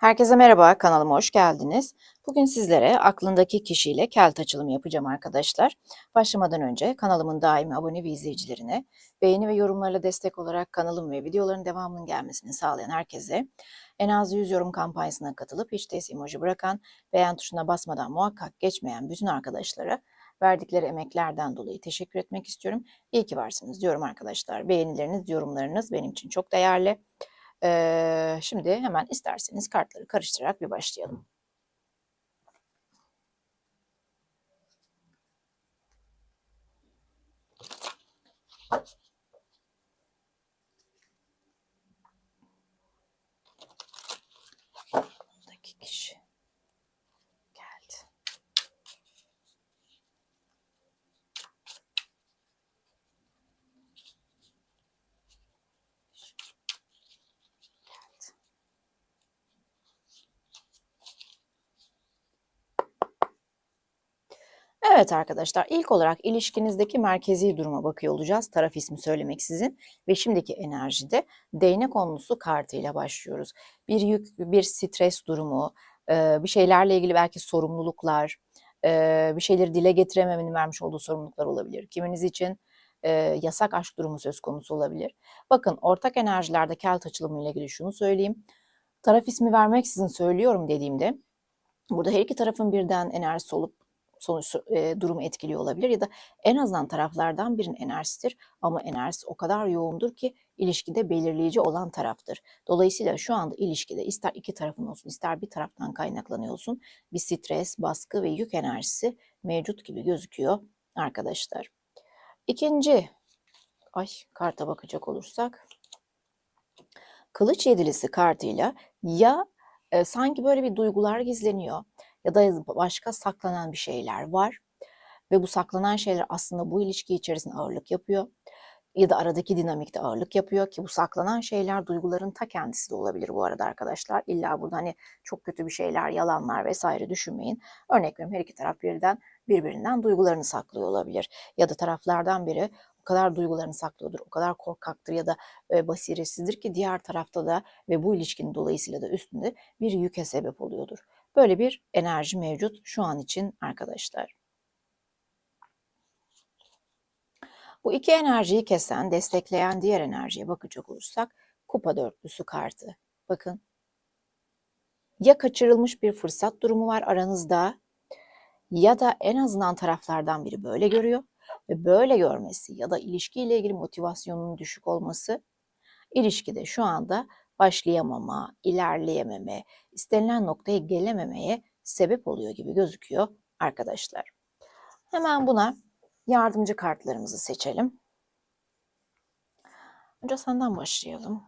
Herkese merhaba, kanalıma hoş geldiniz. Bugün sizlere aklındaki kişiyle kelt açılımı yapacağım arkadaşlar. Başlamadan önce kanalımın daimi abone ve izleyicilerine, beğeni ve yorumlarla destek olarak kanalım ve videoların devamının gelmesini sağlayan herkese, en az 100 yorum kampanyasına katılıp hiç değilse emoji bırakan, beğen tuşuna basmadan muhakkak geçmeyen bütün arkadaşlara verdikleri emeklerden dolayı teşekkür etmek istiyorum. İyi ki varsınız diyorum arkadaşlar. Beğenileriniz, yorumlarınız benim için çok değerli. Ee, şimdi hemen isterseniz kartları karıştırarak bir başlayalım. Buradaki Evet arkadaşlar ilk olarak ilişkinizdeki merkezi duruma bakıyor olacağız. Taraf ismi söylemeksizin ve şimdiki enerjide değnek onlusu kartıyla başlıyoruz. Bir yük, bir stres durumu, e, bir şeylerle ilgili belki sorumluluklar, e, bir şeyleri dile getirememenin vermiş olduğu sorumluluklar olabilir. Kiminiz için e, yasak aşk durumu söz konusu olabilir. Bakın ortak enerjilerde kelt açılımı ile ilgili şunu söyleyeyim. Taraf ismi vermeksizin söylüyorum dediğimde burada her iki tarafın birden enerjisi olup sonuç e, durumu etkiliyor olabilir ya da en azından taraflardan birinin enerjisidir ama enerjisi o kadar yoğundur ki ilişkide belirleyici olan taraftır. Dolayısıyla şu anda ilişkide ister iki tarafın olsun ister bir taraftan kaynaklanıyor olsun bir stres, baskı ve yük enerjisi mevcut gibi gözüküyor arkadaşlar. İkinci ay karta bakacak olursak Kılıç yedilisi kartıyla ya e, sanki böyle bir duygular gizleniyor ya da başka saklanan bir şeyler var ve bu saklanan şeyler aslında bu ilişki içerisinde ağırlık yapıyor ya da aradaki dinamikte ağırlık yapıyor ki bu saklanan şeyler duyguların ta kendisi de olabilir bu arada arkadaşlar. İlla burada hani çok kötü bir şeyler, yalanlar vesaire düşünmeyin. Örnek veriyorum her iki taraf birden birbirinden duygularını saklıyor olabilir. Ya da taraflardan biri o kadar duygularını saklıyordur, o kadar korkaktır ya da e, basiretsizdir ki diğer tarafta da ve bu ilişkinin dolayısıyla da üstünde bir yüke sebep oluyordur. Böyle bir enerji mevcut şu an için arkadaşlar. Bu iki enerjiyi kesen, destekleyen diğer enerjiye bakacak olursak kupa dörtlüsü kartı. Bakın. Ya kaçırılmış bir fırsat durumu var aranızda ya da en azından taraflardan biri böyle görüyor ve böyle görmesi ya da ilişkiyle ilgili motivasyonunun düşük olması ilişkide şu anda başlayamama, ilerleyememe, istenilen noktaya gelememeye sebep oluyor gibi gözüküyor arkadaşlar. Hemen buna yardımcı kartlarımızı seçelim. Önce senden başlayalım.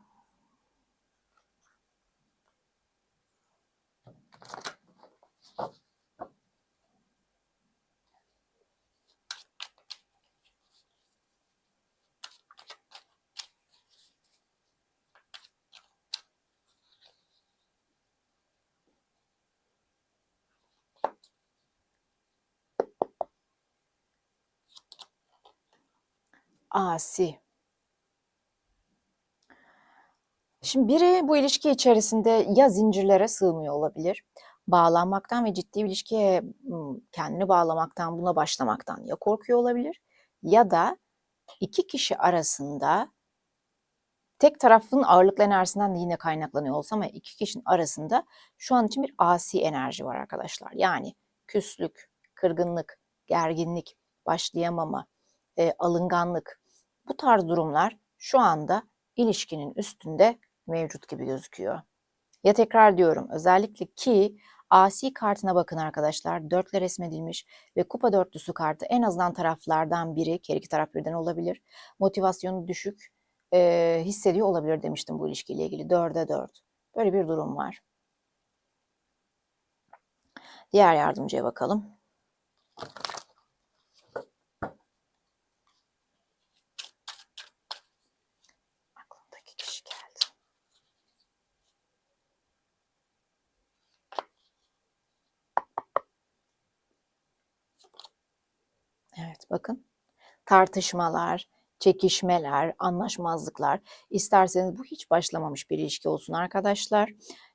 Asi. Şimdi biri bu ilişki içerisinde ya zincirlere sığmıyor olabilir, bağlanmaktan ve ciddi bir ilişkiye kendini bağlamaktan, buna başlamaktan ya korkuyor olabilir ya da iki kişi arasında tek tarafın ağırlıklı enerjisinden de yine kaynaklanıyor olsa ama iki kişinin arasında şu an için bir asi enerji var arkadaşlar. Yani küslük, kırgınlık, gerginlik, başlayamama, e, alınganlık bu tarz durumlar şu anda ilişkinin üstünde mevcut gibi gözüküyor. Ya tekrar diyorum özellikle ki asi kartına bakın arkadaşlar. Dörtle resmedilmiş ve kupa dörtlüsü kartı en azından taraflardan biri, her iki taraf birden olabilir. Motivasyonu düşük e, hissediyor olabilir demiştim bu ilişkiyle ilgili. Dörde dört. Böyle bir durum var. Diğer yardımcıya bakalım. Evet bakın. Tartışmalar, çekişmeler, anlaşmazlıklar. İsterseniz bu hiç başlamamış bir ilişki olsun arkadaşlar.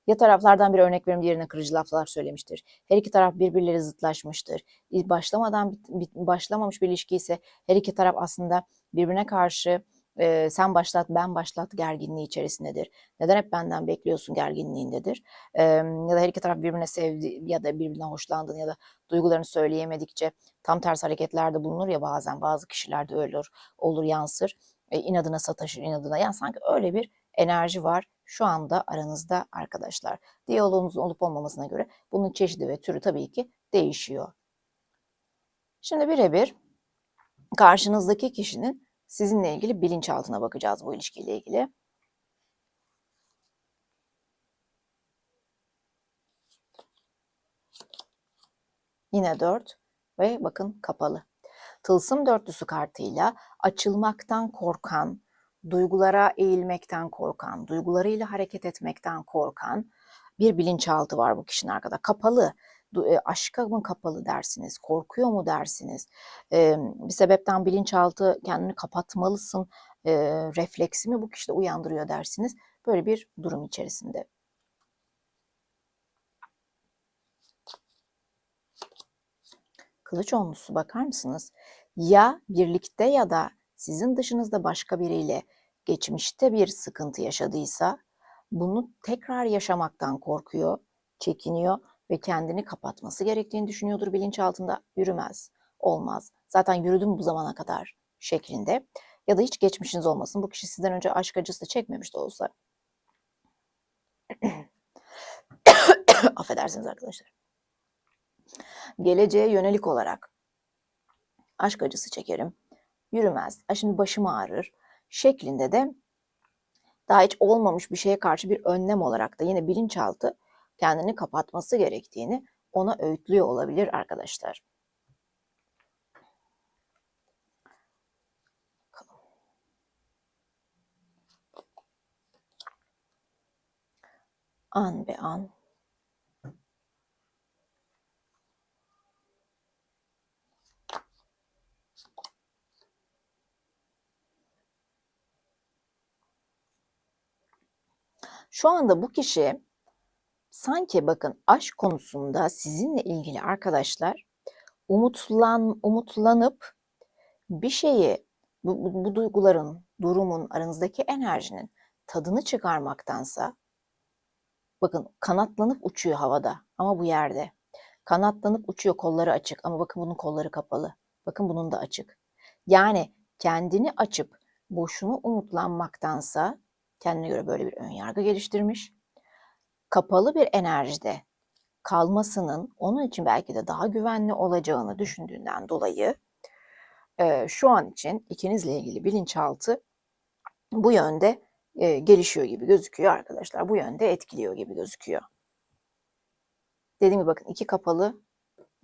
Ya taraflardan bir örnek veriyorum diğerine kırıcı laflar söylemiştir. Her iki taraf birbirleri zıtlaşmıştır. Başlamadan başlamamış bir ilişki ise her iki taraf aslında birbirine karşı e, sen başlat ben başlat gerginliği içerisindedir. Neden hep benden bekliyorsun gerginliğindedir. E, ya da her iki taraf birbirine sevdi ya da birbirinden hoşlandığını ya da duygularını söyleyemedikçe tam tersi hareketlerde bulunur ya bazen bazı kişilerde öyle olur, olur yansır. E, inadına sataşır inadına yani sanki öyle bir enerji var şu anda aranızda arkadaşlar. Diyaloğunuzun olup olmamasına göre bunun çeşidi ve türü tabii ki değişiyor. Şimdi birebir karşınızdaki kişinin sizinle ilgili bilinçaltına bakacağız bu ilişkiyle ilgili. Yine 4 ve bakın kapalı. Tılsım dörtlüsü kartıyla açılmaktan korkan, duygulara eğilmekten korkan, duygularıyla hareket etmekten korkan bir bilinçaltı var bu kişinin arkada. Kapalı, aşka mı kapalı dersiniz, korkuyor mu dersiniz? E, bir sebepten bilinçaltı kendini kapatmalısın e, refleksi mi bu kişide uyandırıyor dersiniz. Böyle bir durum içerisinde. Kılıç onlusu bakar mısınız? Ya birlikte ya da sizin dışınızda başka biriyle geçmişte bir sıkıntı yaşadıysa bunu tekrar yaşamaktan korkuyor, çekiniyor ve kendini kapatması gerektiğini düşünüyordur bilinçaltında. Yürümez, olmaz. Zaten yürüdüm bu zamana kadar şeklinde. Ya da hiç geçmişiniz olmasın. Bu kişi sizden önce aşk acısı çekmemiş de olsa. Affedersiniz arkadaşlar geleceğe yönelik olarak aşk acısı çekerim, yürümez, "Ay şimdi başım ağrır şeklinde de daha hiç olmamış bir şeye karşı bir önlem olarak da yine bilinçaltı kendini kapatması gerektiğini ona öğütlüyor olabilir arkadaşlar. An be an Şu anda bu kişi sanki bakın aşk konusunda sizinle ilgili arkadaşlar umutlan umutlanıp bir şeyi bu, bu, bu duyguların, durumun, aranızdaki enerjinin tadını çıkarmaktansa bakın kanatlanıp uçuyor havada ama bu yerde. Kanatlanıp uçuyor kolları açık ama bakın bunun kolları kapalı. Bakın bunun da açık. Yani kendini açıp boşuna umutlanmaktansa kendine göre böyle bir ön yargı geliştirmiş. Kapalı bir enerjide kalmasının onun için belki de daha güvenli olacağını düşündüğünden dolayı e, şu an için ikinizle ilgili bilinçaltı bu yönde e, gelişiyor gibi gözüküyor arkadaşlar. Bu yönde etkiliyor gibi gözüküyor. Dediğim gibi bakın iki kapalı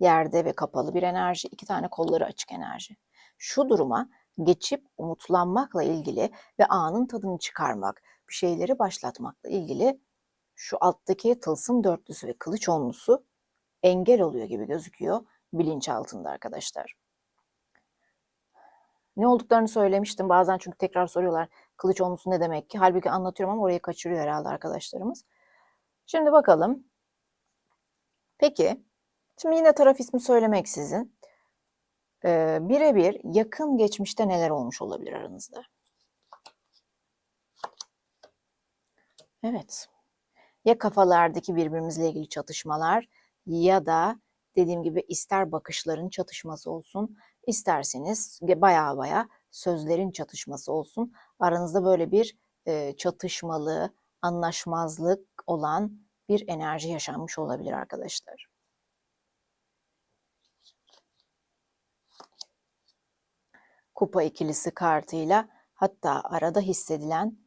yerde ve kapalı bir enerji, iki tane kolları açık enerji. Şu duruma geçip umutlanmakla ilgili ve anın tadını çıkarmak, bir şeyleri başlatmakla ilgili şu alttaki tılsım dörtlüsü ve kılıç onlusu engel oluyor gibi gözüküyor bilinçaltında arkadaşlar. Ne olduklarını söylemiştim. Bazen çünkü tekrar soruyorlar kılıç onlusu ne demek ki? Halbuki anlatıyorum ama orayı kaçırıyor herhalde arkadaşlarımız. Şimdi bakalım. Peki, şimdi yine taraf ismi söylemeksizin e, birebir yakın geçmişte neler olmuş olabilir aranızda? Evet. Ya kafalardaki birbirimizle ilgili çatışmalar ya da dediğim gibi ister bakışların çatışması olsun, isterseniz baya baya sözlerin çatışması olsun. Aranızda böyle bir e, çatışmalı, anlaşmazlık olan bir enerji yaşanmış olabilir arkadaşlar. Kupa ikilisi kartıyla hatta arada hissedilen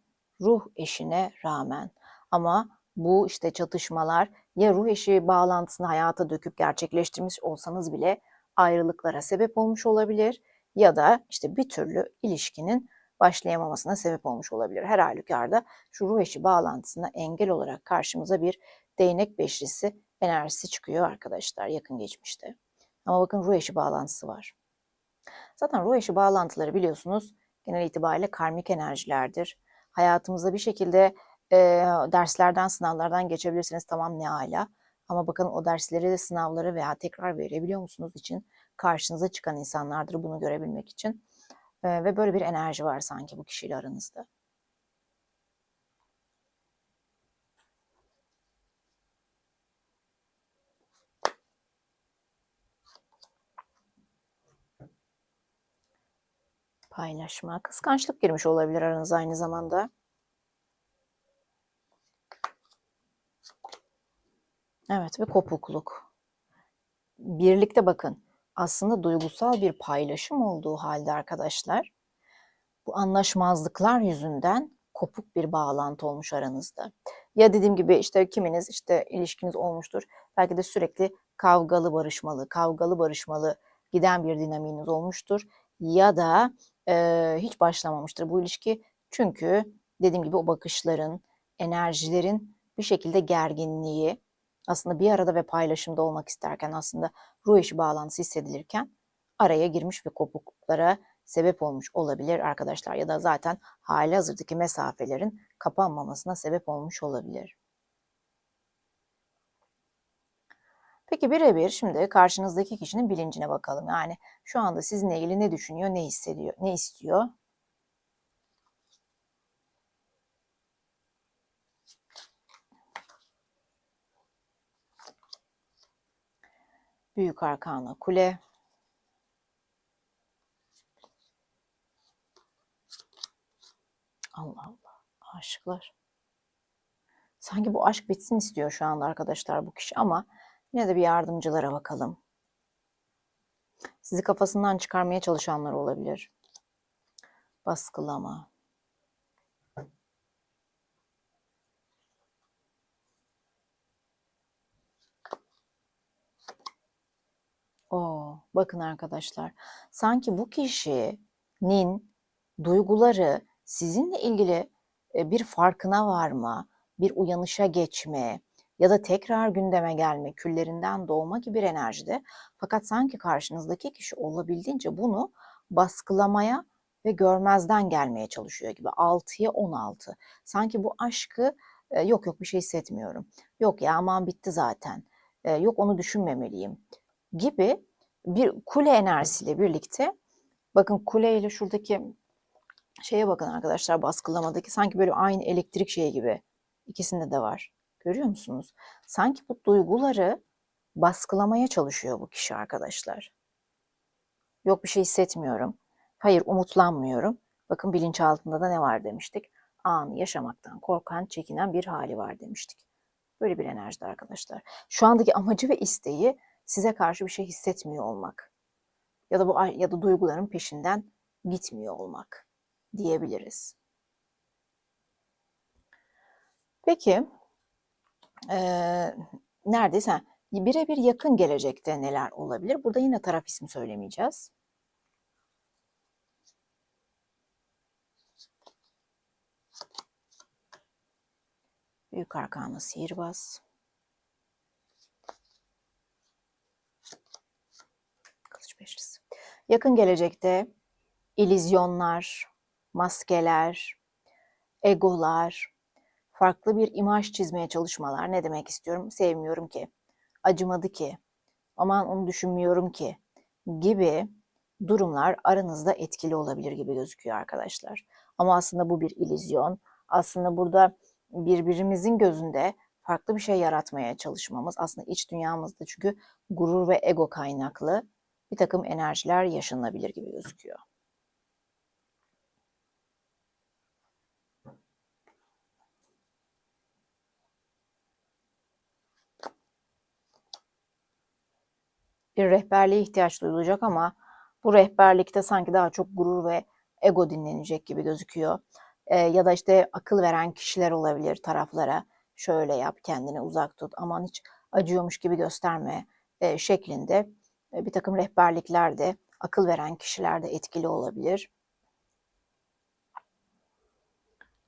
ruh eşine rağmen ama bu işte çatışmalar ya ruh eşi bağlantısını hayata döküp gerçekleştirmiş olsanız bile ayrılıklara sebep olmuş olabilir ya da işte bir türlü ilişkinin başlayamamasına sebep olmuş olabilir. Her halükarda şu ruh eşi bağlantısına engel olarak karşımıza bir değnek beşlisi enerjisi çıkıyor arkadaşlar yakın geçmişte. Ama bakın ruh eşi bağlantısı var. Zaten ruh eşi bağlantıları biliyorsunuz genel itibariyle karmik enerjilerdir. Hayatımızda bir şekilde e, derslerden, sınavlardan geçebilirsiniz. Tamam ne ala. Ama bakın o dersleri de sınavları veya tekrar verebiliyor musunuz için karşınıza çıkan insanlardır bunu görebilmek için. E, ve böyle bir enerji var sanki bu kişiyle aranızda. Paylaşma, kıskançlık girmiş olabilir aranıza aynı zamanda. Evet ve kopukluk. Birlikte bakın aslında duygusal bir paylaşım olduğu halde arkadaşlar bu anlaşmazlıklar yüzünden kopuk bir bağlantı olmuş aranızda. Ya dediğim gibi işte kiminiz işte ilişkiniz olmuştur. Belki de sürekli kavgalı barışmalı, kavgalı barışmalı giden bir dinamiğiniz olmuştur. Ya da e, hiç başlamamıştır bu ilişki. Çünkü dediğim gibi o bakışların, enerjilerin bir şekilde gerginliği, aslında bir arada ve paylaşımda olmak isterken aslında ruh eşi bağlantısı hissedilirken araya girmiş ve kopukluklara sebep olmuş olabilir arkadaşlar ya da zaten hali hazırdaki mesafelerin kapanmamasına sebep olmuş olabilir. Peki birebir şimdi karşınızdaki kişinin bilincine bakalım. Yani şu anda sizinle ilgili ne düşünüyor, ne hissediyor, ne istiyor? Büyük arkana kule. Allah Allah. Aşıklar. Sanki bu aşk bitsin istiyor şu anda arkadaşlar bu kişi ama yine de bir yardımcılara bakalım. Sizi kafasından çıkarmaya çalışanlar olabilir. Baskılama. O, bakın arkadaşlar. Sanki bu kişinin duyguları sizinle ilgili e, bir farkına varma, bir uyanışa geçme ya da tekrar gündeme gelme, küllerinden doğma gibi bir enerjide. Fakat sanki karşınızdaki kişi olabildiğince bunu baskılamaya ve görmezden gelmeye çalışıyor gibi. 6'ya 16. Sanki bu aşkı e, yok yok bir şey hissetmiyorum. Yok ya aman bitti zaten. E, yok onu düşünmemeliyim gibi bir kule enerjisiyle birlikte bakın kule ile şuradaki şeye bakın arkadaşlar baskılamadaki sanki böyle aynı elektrik şeyi gibi ikisinde de var. Görüyor musunuz? Sanki bu duyguları baskılamaya çalışıyor bu kişi arkadaşlar. Yok bir şey hissetmiyorum. Hayır umutlanmıyorum. Bakın bilinçaltında da ne var demiştik. Anı yaşamaktan korkan, çekinen bir hali var demiştik. Böyle bir enerjide arkadaşlar. Şu andaki amacı ve isteği size karşı bir şey hissetmiyor olmak. Ya da bu ya da duyguların peşinden gitmiyor olmak diyebiliriz. Peki e, neredeyse birebir yakın gelecekte neler olabilir? Burada yine taraf ismi söylemeyeceğiz. Büyük arkana sihirbaz. Beşlisi. Yakın gelecekte ilizyonlar, maskeler, egolar, farklı bir imaj çizmeye çalışmalar. Ne demek istiyorum? Sevmiyorum ki, acımadı ki, aman onu düşünmüyorum ki gibi durumlar aranızda etkili olabilir gibi gözüküyor arkadaşlar. Ama aslında bu bir ilizyon. Aslında burada birbirimizin gözünde farklı bir şey yaratmaya çalışmamız aslında iç dünyamızda çünkü gurur ve ego kaynaklı bir takım enerjiler yaşanabilir gibi gözüküyor. bir rehberliğe ihtiyaç duyulacak ama bu rehberlikte sanki daha çok gurur ve ego dinlenecek gibi gözüküyor. E, ya da işte akıl veren kişiler olabilir taraflara. Şöyle yap, kendini uzak tut, aman hiç acıyormuş gibi gösterme e, şeklinde bir takım rehberlikler de akıl veren kişiler de etkili olabilir.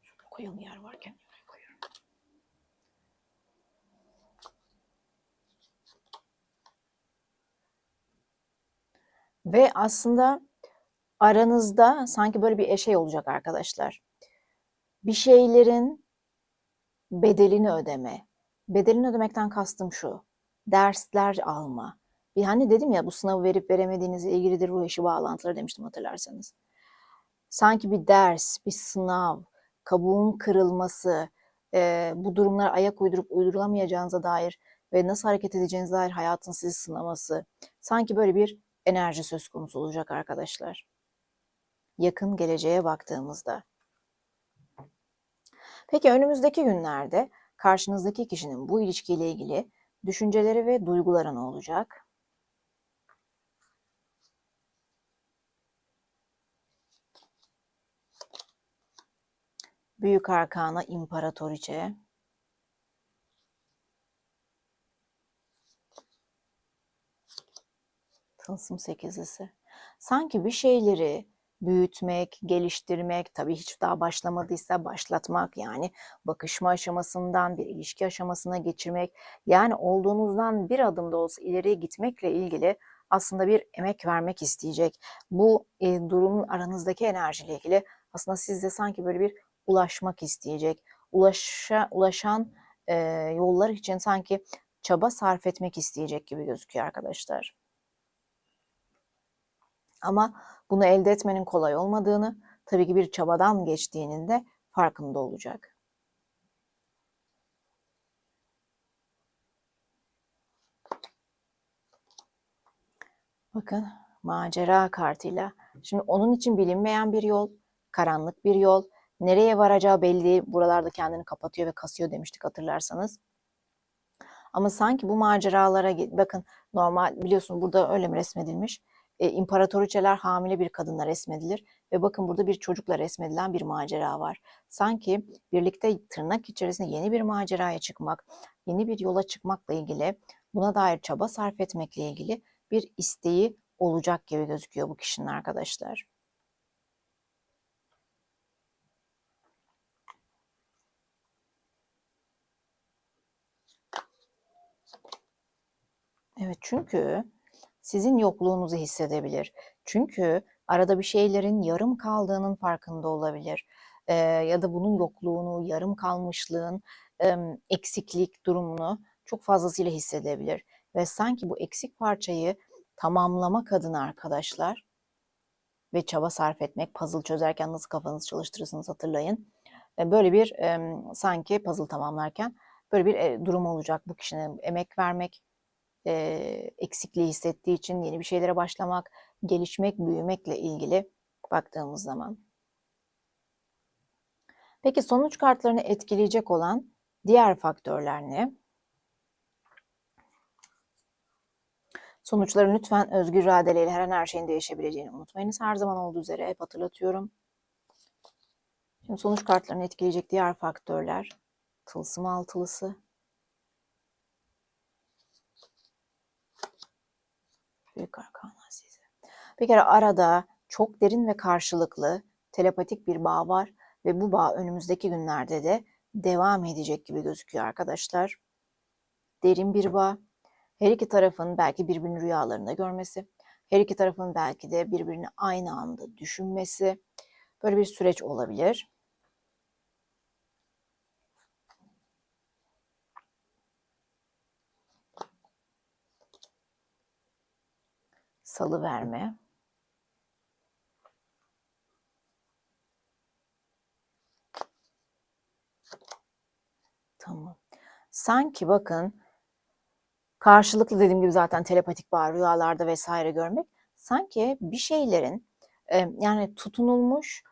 Şurada koyalım yer varken. Ve aslında aranızda sanki böyle bir şey olacak arkadaşlar. Bir şeylerin bedelini ödeme. Bedelini ödemekten kastım şu. Dersler alma. Hani dedim ya bu sınavı verip veremediğinizle ilgilidir ruh işi bağlantıları demiştim hatırlarsanız. Sanki bir ders, bir sınav, kabuğun kırılması, e, bu durumlara ayak uydurup uydurulamayacağınıza dair ve nasıl hareket edeceğinize dair hayatın sizi sınaması. Sanki böyle bir enerji söz konusu olacak arkadaşlar. Yakın geleceğe baktığımızda. Peki önümüzdeki günlerde karşınızdaki kişinin bu ilişkiyle ilgili düşünceleri ve duyguları ne olacak? Büyük Arkana İmparatoriçe. Tılsım sekizlisi. Sanki bir şeyleri büyütmek, geliştirmek, tabii hiç daha başlamadıysa başlatmak yani bakışma aşamasından bir ilişki aşamasına geçirmek yani olduğunuzdan bir adım da olsa ileriye gitmekle ilgili aslında bir emek vermek isteyecek. Bu e, durumun aranızdaki enerjiyle ilgili aslında sizde sanki böyle bir ulaşmak isteyecek. Ulaşa, ulaşan e, yollar için sanki çaba sarf etmek isteyecek gibi gözüküyor arkadaşlar. Ama bunu elde etmenin kolay olmadığını, tabii ki bir çabadan geçtiğinin de farkında olacak. Bakın macera kartıyla. Şimdi onun için bilinmeyen bir yol, karanlık bir yol, nereye varacağı belli buralarda kendini kapatıyor ve kasıyor demiştik hatırlarsanız. Ama sanki bu maceralara bakın normal biliyorsun burada öyle mi resmedilmiş? e, imparatoriçeler hamile bir kadınla resmedilir ve bakın burada bir çocukla resmedilen bir macera var. Sanki birlikte tırnak içerisinde yeni bir maceraya çıkmak, yeni bir yola çıkmakla ilgili, buna dair çaba sarf etmekle ilgili bir isteği olacak gibi gözüküyor bu kişinin arkadaşlar. Evet çünkü sizin yokluğunuzu hissedebilir. Çünkü arada bir şeylerin yarım kaldığının farkında olabilir. Ee, ya da bunun yokluğunu, yarım kalmışlığın, e, eksiklik durumunu çok fazlasıyla hissedebilir. Ve sanki bu eksik parçayı tamamlamak adına arkadaşlar ve çaba sarf etmek, puzzle çözerken nasıl kafanızı çalıştırırsınız hatırlayın. Böyle bir e, sanki puzzle tamamlarken böyle bir e, durum olacak bu kişinin emek vermek, e, eksikliği hissettiği için yeni bir şeylere başlamak, gelişmek, büyümekle ilgili baktığımız zaman. Peki sonuç kartlarını etkileyecek olan diğer faktörler ne? Sonuçların lütfen özgür iradeyle her an her şeyin değişebileceğini unutmayınız. Her zaman olduğu üzere hep hatırlatıyorum. Şimdi sonuç kartlarını etkileyecek diğer faktörler. Tılsım altılısı, Büyük Arkan Azize. Bir kere arada çok derin ve karşılıklı telepatik bir bağ var ve bu bağ önümüzdeki günlerde de devam edecek gibi gözüküyor arkadaşlar. Derin bir bağ. Her iki tarafın belki birbirinin rüyalarında görmesi, her iki tarafın belki de birbirini aynı anda düşünmesi böyle bir süreç olabilir. Salı verme. Tamam. Sanki bakın karşılıklı dediğim gibi zaten telepatik bağ rüyalarda vesaire görmek sanki bir şeylerin e, yani tutunulmuş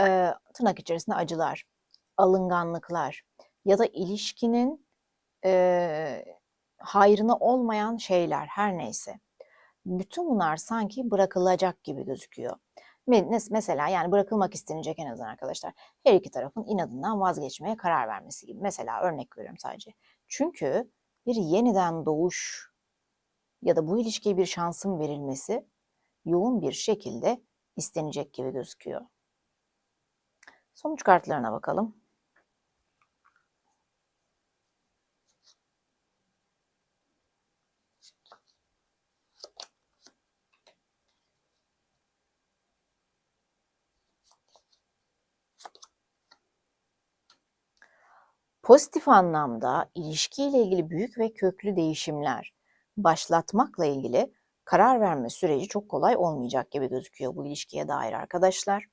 e, tırnak içerisinde acılar, alınganlıklar ya da ilişkinin e, hayrına olmayan şeyler her neyse bütün bunlar sanki bırakılacak gibi gözüküyor. Mesela yani bırakılmak istenecek en azından arkadaşlar. Her iki tarafın inadından vazgeçmeye karar vermesi gibi. Mesela örnek veriyorum sadece. Çünkü bir yeniden doğuş ya da bu ilişkiye bir şansın verilmesi yoğun bir şekilde istenecek gibi gözüküyor. Sonuç kartlarına bakalım. Pozitif anlamda ilişkiyle ilgili büyük ve köklü değişimler başlatmakla ilgili karar verme süreci çok kolay olmayacak gibi gözüküyor bu ilişkiye dair arkadaşlar.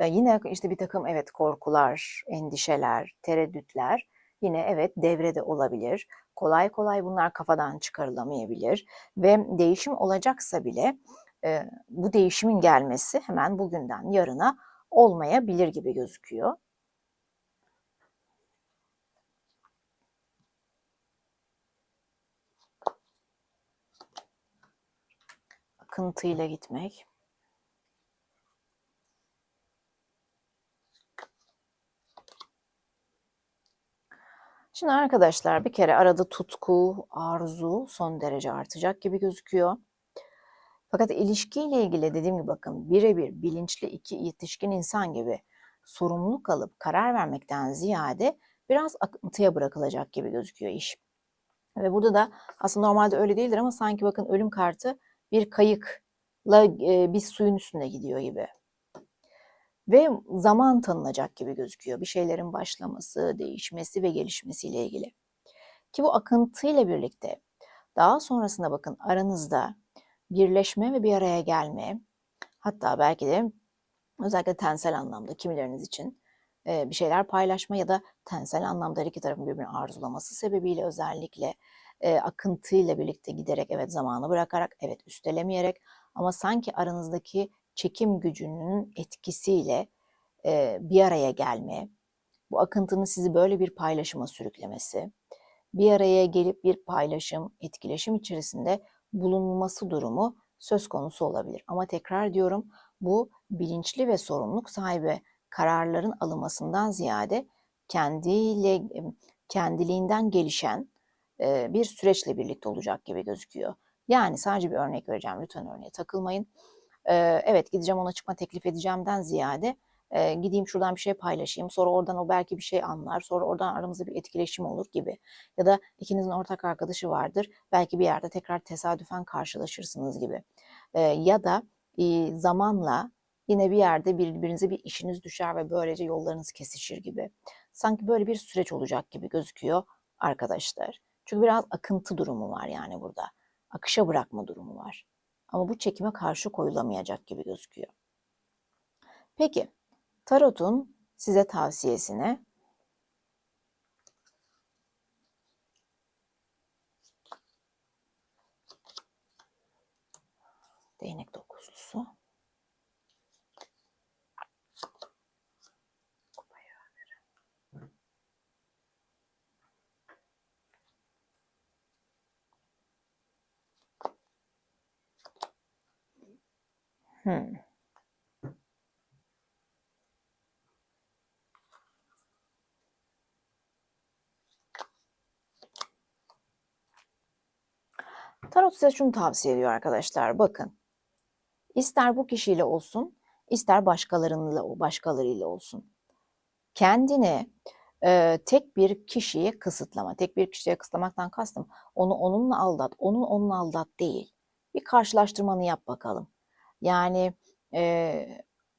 Ee, yine işte bir takım evet korkular, endişeler, tereddütler yine evet devrede olabilir. Kolay kolay bunlar kafadan çıkarılamayabilir ve değişim olacaksa bile e, bu değişimin gelmesi hemen bugünden yarına olmayabilir gibi gözüküyor. Akıntıyla gitmek. Şimdi arkadaşlar bir kere arada tutku, arzu son derece artacak gibi gözüküyor. Fakat ilişkiyle ilgili dediğim gibi bakın birebir bilinçli iki yetişkin insan gibi sorumluluk alıp karar vermekten ziyade biraz akıntıya bırakılacak gibi gözüküyor iş. Ve burada da aslında normalde öyle değildir ama sanki bakın ölüm kartı bir kayıkla e, bir suyun üstünde gidiyor gibi. Ve zaman tanınacak gibi gözüküyor bir şeylerin başlaması, değişmesi ve gelişmesiyle ilgili. Ki bu akıntıyla birlikte daha sonrasında bakın aranızda birleşme ve bir araya gelme, hatta belki de özellikle tensel anlamda kimileriniz için bir şeyler paylaşma ya da tensel anlamda her iki tarafın birbirini arzulaması sebebiyle özellikle akıntıyla birlikte giderek evet zamanı bırakarak evet üstelemeyerek ama sanki aranızdaki çekim gücünün etkisiyle bir araya gelme, bu akıntının sizi böyle bir paylaşıma sürüklemesi, bir araya gelip bir paylaşım, etkileşim içerisinde bulunması durumu söz konusu olabilir. Ama tekrar diyorum bu bilinçli ve sorumluluk sahibi kararların alınmasından ziyade kendiyle kendiliğinden gelişen bir süreçle birlikte olacak gibi gözüküyor. Yani sadece bir örnek vereceğim. Lütfen örneğe takılmayın. Evet gideceğim ona çıkma teklif edeceğimden ziyade gideyim şuradan bir şey paylaşayım. Sonra oradan o belki bir şey anlar. Sonra oradan aramızda bir etkileşim olur gibi. Ya da ikinizin ortak arkadaşı vardır. Belki bir yerde tekrar tesadüfen karşılaşırsınız gibi. Ya da zamanla yine bir yerde birbirinize bir işiniz düşer ve böylece yollarınız kesişir gibi. Sanki böyle bir süreç olacak gibi gözüküyor arkadaşlar. Çünkü biraz akıntı durumu var yani burada. Akışa bırakma durumu var. Ama bu çekime karşı koyulamayacak gibi gözüküyor. Peki Tarot'un size tavsiyesine değnek dokuzlusu Hmm. Tarot size şunu tavsiye ediyor arkadaşlar. Bakın. İster bu kişiyle olsun, ister başkalarıyla başkalarıyla olsun. Kendini e, tek bir kişiye kısıtlama. Tek bir kişiye kısıtlamaktan kastım onu onunla aldat, onu onunla aldat değil. Bir karşılaştırmanı yap bakalım. Yani e,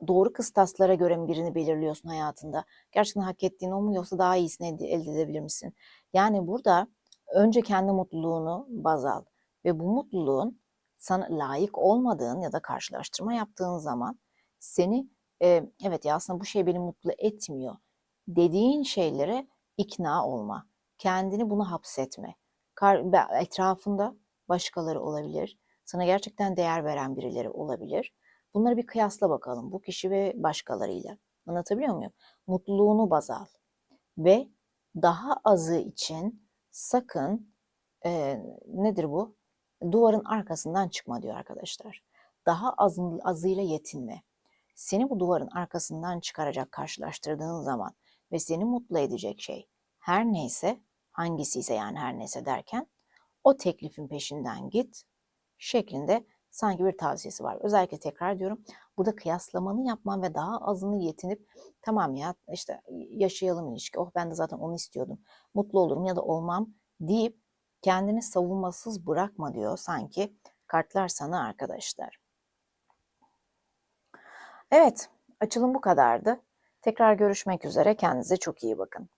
doğru kıstaslara göre mi birini belirliyorsun hayatında? Gerçekten hak ettiğin o mu yoksa daha iyisini elde, edebilir misin? Yani burada önce kendi mutluluğunu baz al ve bu mutluluğun sana layık olmadığın ya da karşılaştırma yaptığın zaman seni e, evet ya aslında bu şey beni mutlu etmiyor dediğin şeylere ikna olma. Kendini bunu hapsetme. Etrafında başkaları olabilir. Sana gerçekten değer veren birileri olabilir. Bunları bir kıyasla bakalım bu kişi ve başkalarıyla. Anlatabiliyor muyum? Mutluluğunu baz al. Ve daha azı için sakın e, nedir bu? duvarın arkasından çıkma diyor arkadaşlar. Daha az, azıyla yetinme. Seni bu duvarın arkasından çıkaracak karşılaştırdığın zaman ve seni mutlu edecek şey her neyse hangisi ise yani her neyse derken o teklifin peşinden git şeklinde sanki bir tavsiyesi var. Özellikle tekrar diyorum burada kıyaslamanı yapman ve daha azını yetinip tamam ya işte yaşayalım ilişki oh ben de zaten onu istiyordum mutlu olurum ya da olmam deyip Kendini savunmasız bırakma diyor sanki kartlar sana arkadaşlar. Evet, açılım bu kadardı. Tekrar görüşmek üzere. Kendinize çok iyi bakın.